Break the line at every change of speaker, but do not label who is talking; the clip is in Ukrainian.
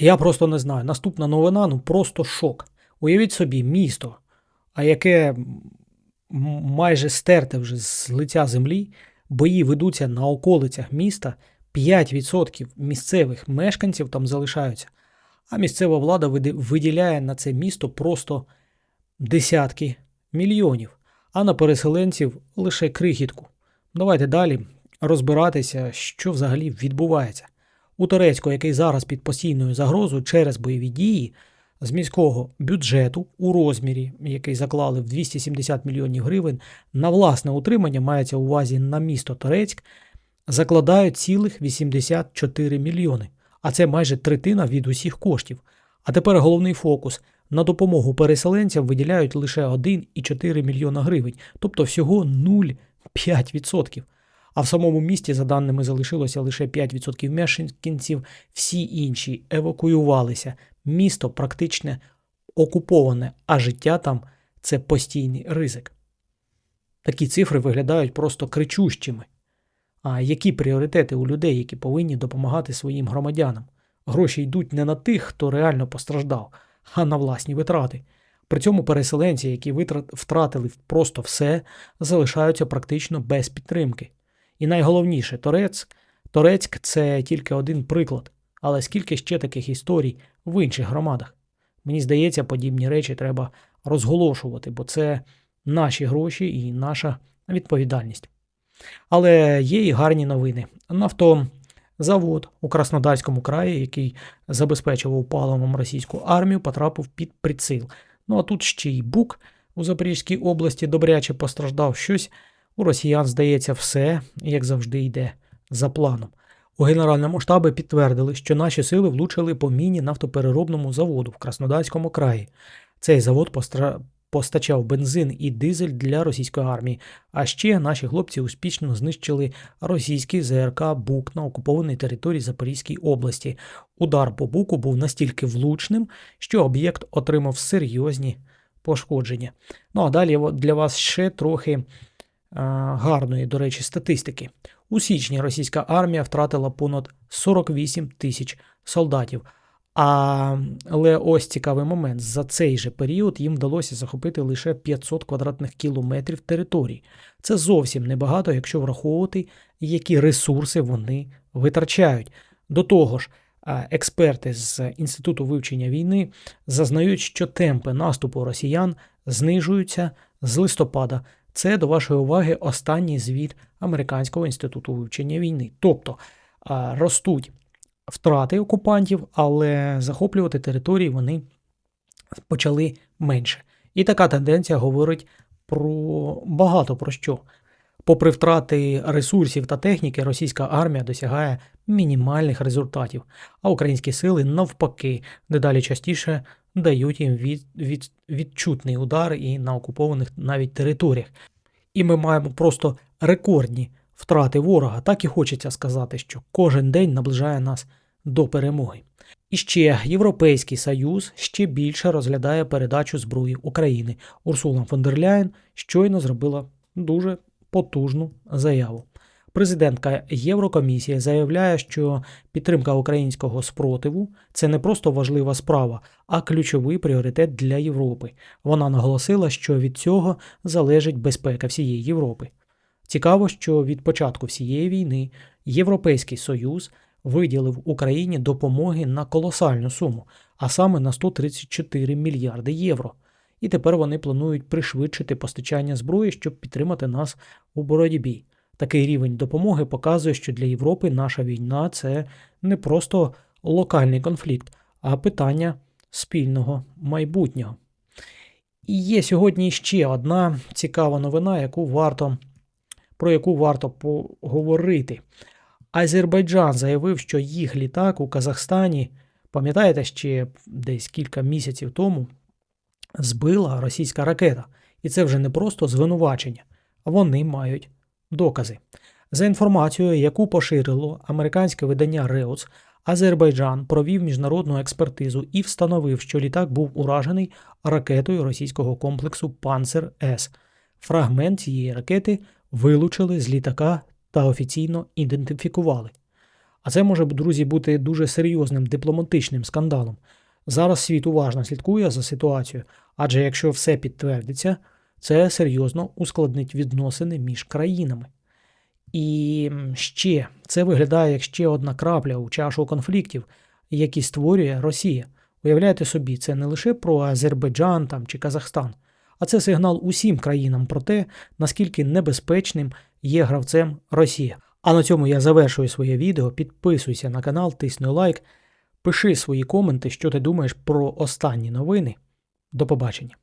Я просто не знаю. Наступна новина ну просто шок. Уявіть собі, місто, а яке майже стерте вже з лиця землі, бої ведуться на околицях міста, 5% місцевих мешканців там залишаються. А місцева влада виділяє на це місто просто десятки мільйонів, а на переселенців лише крихітку. Давайте далі розбиратися, що взагалі відбувається. У Турецьку, який зараз під постійною загрозою через бойові дії, з міського бюджету у розмірі, який заклали в 270 мільйонів гривень, на власне утримання мається увазі на місто Торецьк, закладають цілих 84 мільйони, а це майже третина від усіх коштів. А тепер головний фокус на допомогу переселенцям виділяють лише 1,4 мільйона гривень, тобто всього 0,5%. А в самому місті, за даними, залишилося лише 5% мешканців, всі інші евакуювалися. Місто практично окуповане, а життя там це постійний ризик. Такі цифри виглядають просто кричущими. А які пріоритети у людей, які повинні допомагати своїм громадянам? Гроші йдуть не на тих, хто реально постраждав, а на власні витрати. При цьому переселенці, які втратили просто все, залишаються практично без підтримки. І найголовніше, Торецьк, Торецьк це тільки один приклад. Але скільки ще таких історій в інших громадах? Мені здається, подібні речі треба розголошувати, бо це наші гроші і наша відповідальність. Але є і гарні новини. Нафтозавод у Краснодарському краї, який забезпечував паливом російську армію, потрапив під приціл. Ну а тут ще й Бук у Запорізькій області добряче постраждав щось. У росіян, здається, все, як завжди, йде за планом. У Генеральному штабі підтвердили, що наші сили влучили по міні нафтопереробному заводу в Краснодарському краї. Цей завод постра... постачав бензин і дизель для російської армії. А ще наші хлопці успішно знищили російський ЗРК Бук на окупованій території Запорізької області. Удар по буку був настільки влучним, що об'єкт отримав серйозні пошкодження. Ну а далі для вас ще трохи гарної, до речі, статистики. У січні російська армія втратила понад 48 тисяч солдатів. Але ось цікавий момент: за цей же період їм вдалося захопити лише 500 квадратних кілометрів території. Це зовсім небагато, якщо враховувати, які ресурси вони витрачають. До того ж, експерти з Інституту вивчення війни зазнають, що темпи наступу росіян знижуються з листопада. Це до вашої уваги останній звіт Американського інституту вивчення війни. Тобто ростуть втрати окупантів, але захоплювати території вони почали менше. І така тенденція говорить про багато про що. Попри втрати ресурсів та техніки, російська армія досягає мінімальних результатів, а українські сили навпаки дедалі частіше дають їм від, від, відчутний удар і на окупованих навіть територіях. І ми маємо просто рекордні втрати ворога. Так і хочеться сказати, що кожен день наближає нас до перемоги. І ще Європейський Союз ще більше розглядає передачу зброї України. Урсула фон дер Ляєн щойно зробила дуже потужну заяву. Президентка Єврокомісії заявляє, що підтримка українського спротиву це не просто важлива справа, а ключовий пріоритет для Європи. Вона наголосила, що від цього залежить безпека всієї Європи. Цікаво, що від початку всієї війни Європейський Союз виділив Україні допомоги на колосальну суму, а саме на 134 мільярди євро. І тепер вони планують пришвидшити постачання зброї, щоб підтримати нас у боротьбі. Такий рівень допомоги показує, що для Європи наша війна це не просто локальний конфлікт, а питання спільного майбутнього. І є сьогодні ще одна цікава новина, яку варто, про яку варто поговорити. Азербайджан заявив, що їх літак у Казахстані, пам'ятаєте, ще десь кілька місяців тому збила російська ракета. І це вже не просто звинувачення, вони мають докази. За інформацією, яку поширило американське видання Reuters, Азербайджан провів міжнародну експертизу і встановив, що літак був уражений ракетою російського комплексу Панцер С. Фрагмент цієї ракети вилучили з літака та офіційно ідентифікували. А це може, друзі, бути дуже серйозним дипломатичним скандалом. Зараз світ уважно слідкує за ситуацією, адже якщо все підтвердиться, це серйозно ускладнить відносини між країнами. І ще це виглядає як ще одна крапля у чашу конфліктів, які створює Росія. Уявляєте собі, це не лише про Азербайджан там, чи Казахстан, а це сигнал усім країнам про те, наскільки небезпечним є гравцем Росія. А на цьому я завершую своє відео. Підписуйся на канал, тисни лайк, пиши свої коменти, що ти думаєш про останні новини. До побачення.